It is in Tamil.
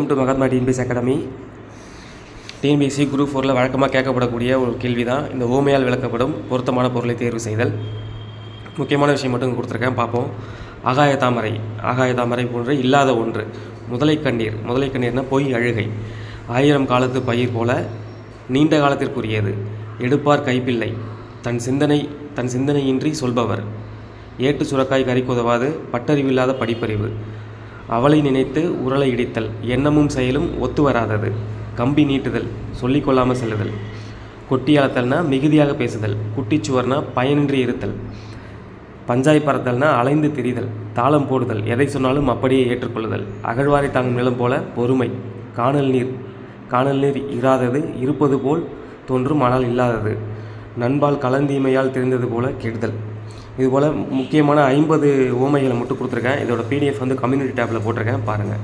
Welcome to Mahatma TNPS academy TNPSC group ஃபோரில் வழக்கமாக கேட்கப்படக்கூடிய ஒரு கேள்வி தான் இந்த ஓமையால் விளக்கப்படும் பொருத்தமான பொருளை தேர்வு செய்தல். முக்கியமான விஷயம் மட்டும் கொடுத்துருக்கேன். பார்ப்போம். ஆகாய தாமரை. ஆகாய தாமரை போன்று இல்லாத ஒன்று. முதலை கண்ணீர். முதலை கண்ணீர்னா பொய் அழுகை. ஆயிரம் காலத்து பயிர் போல நீண்ட காலத்திற்குரியது. எடுப்பார் கைப்பிள்ளை. தன் சிந்தனை தன் சிந்தனையின்றி சொல்பவர். ஏட்டு சுரக்காய் கறிக்குதவாது பட்டறிவில்லாத படிப்பறிவு. அவளை நினைத்து உரலை இடித்தல் எண்ணமும் செயலும் ஒத்து வராதது. கம்பி நீட்டுதல் சொல்லிக்கொள்ளாமல் செல்லுதல். கொட்டி மிகுதியாக பேசுதல் குட்டிச்சுவர்னா பயனின்றி இருத்தல். பஞ்சாய் பறத்தல்னா அலைந்து திரிதல் தாளம் போடுதல் எதை சொன்னாலும் அப்படியே ஏற்றுக்கொள்ளுதல். அகழ்வாரை தாங்கும் நிலம் போல பொறுமை காணல் நீர். காணல் நீர் இராதது இருப்பது போல் தோன்றும் ஆனால் இல்லாதது. நண்பால் கலந்தீமையால் தெரிந்தது போல கெடுதல் இதுபோல் முக்கியமான ஐம்பது ஓமைகளை மட்டும் கொடுத்துருக்கேன். இதோட பிடிஎஃப் வந்து கம்யூனிட்டி டேப்பில் போட்டிருக்கேன். பாருங்கள்